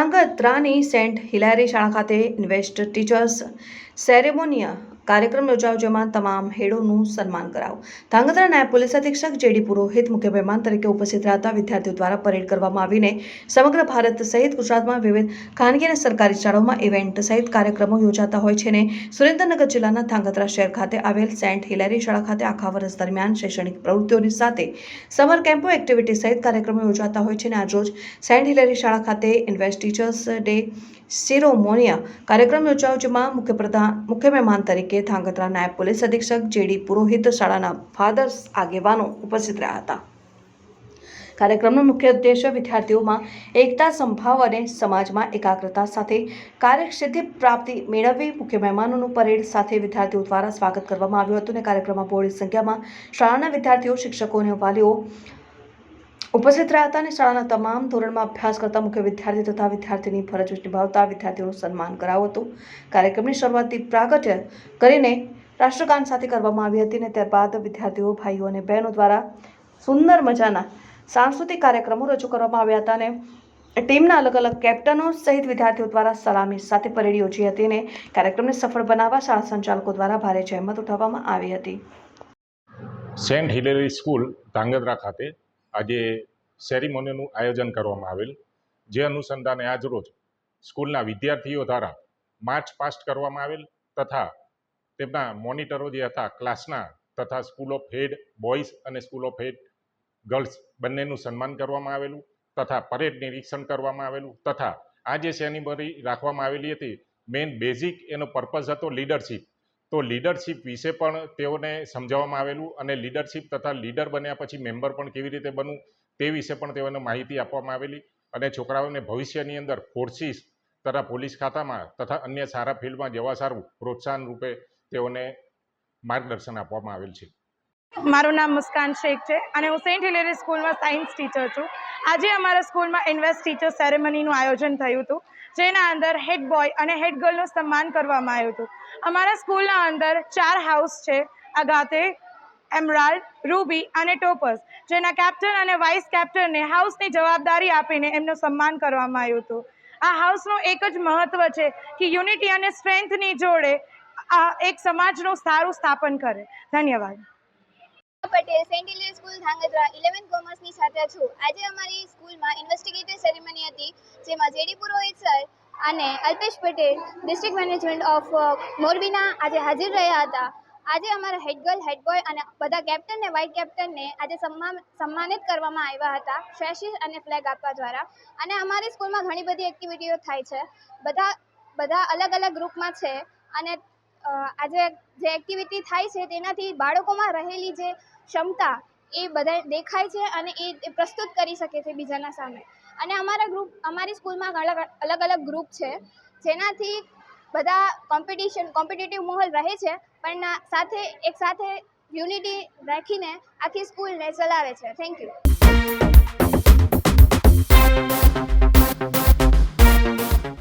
ધાંગધ્રાની Saint હિલારી શાળા ખાતે invest teachers સેરેમોનિયા કાર્યક્રમ યોજાયો, જેમાં તમામ હેડોનું સન્માન કરાયું. ધાંગધ્રા નાયબ પોલીસ અધિક્ષક જેડી પુરોહિત, મુખ્ય મહેમાન તરીકે ઉપસ્થિત રહેતા વિદ્યાર્થીઓ દ્વારા પરેડ કરવામાં આવીને સમગ્ર ભારત સહિત ગુજરાતમાં વિવિધ ખાનગી અને સરકારી શાળાઓમાં ઇવેન્ટ સહિત કાર્યક્રમો યોજાતા હોય છે અને સુરેન્દ્રનગર જિલ્લાના ધાંગધ્રા શહેર ખાતે આવેલ સેન્ટ હિલેરી શાળા ખાતે આખા વર્ષ દરમિયાન શૈક્ષણિક પ્રવૃત્તિઓની સાથે સમર કેમ્પો એક્ટિવિટી સહિત કાર્યક્રમો યોજાતા હોય છે અને આજરોજ સેન્ટ હિલેરી શાળા ખાતે ઇન્વેસ્ટ ટીચર્સ ડે સિરોમોનિયા કાર્યક્રમ યોજાયો, જેમાં મુખ્ય પ્રધાન, મુખ્ય મહેમાન તરીકે ધાંગધ્રા નાયબ પોલીસ અધિક્ષક જેડી પુરોહિત શાળાના ફાધર્સ આગેવાનો ઉપસ્થિત રહ્યા હતા. કાર્યક્રમનો મુખ્ય ઉદ્દેશ્ય વિદ્યાર્થીઓમાં એકતા, સંભાવ અને સમાજમાં એકાગ્રતા સાથે કાર્યસિદ્ધિ પ્રાપ્તિ મેળવવી, મુખ્ય મહેમાનોનું પરેડ સાથે વિદ્યાર્થીઓ દ્વારા સ્વાગત કરવામાં આવ્યું હતું અને કાર્યક્રમમાં બહોળી સંખ્યામાં શાળાના વિદ્યાર્થીઓ, શિક્ષકો અને વાલીઓ ઉપસ્થિત રહ્યા હતા અને શાળાના તમામ ધોરણમાં અભ્યાસ કરતા મુખ્ય વિદ્યાર્થી તથા વિદ્યાર્થીની ફરજ નિભાવતા વિદ્યાર્થીઓનું સન્માન કરાવ્યું હતું. કાર્યક્રમની શરૂઆતથી પ્રાગટ્ય કરીને રાષ્ટ્રગાન સાથે કરવામાં આવી હતી અને ત્યારબાદ વિદ્યાર્થીઓ, ભાઈઓ અને બહેનો દ્વારા સુંદર મજાના સાંસ્કૃતિક કાર્યક્રમો રજૂ કરવામાં આવ્યા હતા અને ટીમના અલગ અલગ કેપ્ટનો સહિત વિદ્યાર્થીઓ દ્વારા સલામી સાથે પરેડ યોજી હતી અને કાર્યક્રમને સફળ બનાવવા શાળા સંચાલકો દ્વારા ભારે જહેમત ઉઠાવવામાં આવી હતી. સેન્ટ હિલેરી સ્કૂલ ધાંગધ્રા ખાતે આજે સેરેમોનીનું આયોજન કરવામાં આવેલ. જે અનુસંધાને આજરોજ સ્કૂલના વિદ્યાર્થીઓ દ્વારા માર્ચ પાસ્ટ કરવામાં આવેલ તથા તેમના મોનિટરો જે હતા ક્લાસના તથા સ્કૂલ ઓફ હેડ બોયઝ અને સ્કૂલ ઓફ હેડ ગર્લ્સ બંનેનું સન્માન કરવામાં આવેલું તથા પરેડ નિરીક્ષણ કરવામાં આવેલું તથા આ જે સેનિમરી રાખવામાં આવેલી હતી મેઇન બેઝિક એનો પર્પઝ હતો લીડરશિપ તો લીડરશિપ વિશે પણ તેઓને સમજાવવામાં આવેલું અને લીડરશિપ તથા લીડર બન્યા પછી મેમ્બર પણ કેવી રીતે બનવું તે વિશે પણ તેઓને માહિતી આપવામાં આવેલી અને છોકરાઓને ભવિષ્યની અંદર ફોર્સિસ તથા પોલીસ ખાતામાં તથા અન્ય સારા ફિલ્ડમાં જવા સારું પ્રોત્સાહન રૂપે તેઓને માર્ગદર્શન આપવામાં આવેલ છે. મારું નામ મુસ્કાન શેખ છે અને હું સેન્ટ હિલેરી સ્કૂલમાં સાયન્સ ટીચર છું. આજે અમારા સ્કૂલમાં ઇન્વેસ્ટ ટીચર સેરેમનીનું આયોજન થયું હતું, જેના અંદર હેડ બોય અને હેડ ગર્લનું સન્માન કરવામાં આવ્યું હતું. અમારા સ્કૂલના અંદર ચાર હાઉસ છે, અગાતે, એમરાલ્ડ, રૂબી અને ટોપસ જેના કેપ્ટન અને વાઇસ કેપ્ટનને હાઉસની જવાબદારી આપીને એમનું સન્માન કરવામાં આવ્યું હતું. આ હાઉસનું એક જ મહત્ત્વ છે કે યુનિટી અને સ્ટ્રેન્થની જોડે આ એક સમાજનું સારું સ્થાપન કરે. ધન્યવાદ. પટેલ સેન્ટ ઇલિયર સ્કૂલ ધાંગધ્રા ઇલેવન્થ કોમર્સની છાત્રા છું. આજે અમારી સ્કૂલમાં ઇન્વેસ્ટિગેટિવ સેરેમની હતી, જેમાં જેડી પુરોહિત સર અને Alpesh Patel district management of મોરબીના આજે હાજર રહ્યા હતા. આજે અમારા હેડ ગર્લ હેડ બોય અને બધા કેપ્ટન ને વાઇસ કેપ્ટનને આજે સન્માન, સન્માનિત કરવામાં આવ્યા હતા ફ્રેશિસ અને ફ્લેગ આપવા દ્વારા. અને અમારી સ્કૂલમાં ઘણી બધી એક્ટિવિટીઓ થાય છે. બધા બધા અલગ અલગ ગ્રુપમાં છે. અને આજે જે એક્ટિવિટી થાય છે તેનાથી બાળકોમાં રહેલી જે ક્ષમતા એ બધા દેખાય છે અને એ પ્રસ્તુત કરી શકે છે બીજાના સામે. અને અમારા ગ્રુપ અમારી સ્કૂલમાં અલગ અલગ અલગ ગ્રુપ છે. જેનાથી બધા કોમ્પિટિશન કોમ્પિટિટિવ માહોલ રહે છે, પણ સાથે, એક સાથે યુનિટી રાખીને આખી સ્કૂલને ચલાવે છે. Thank you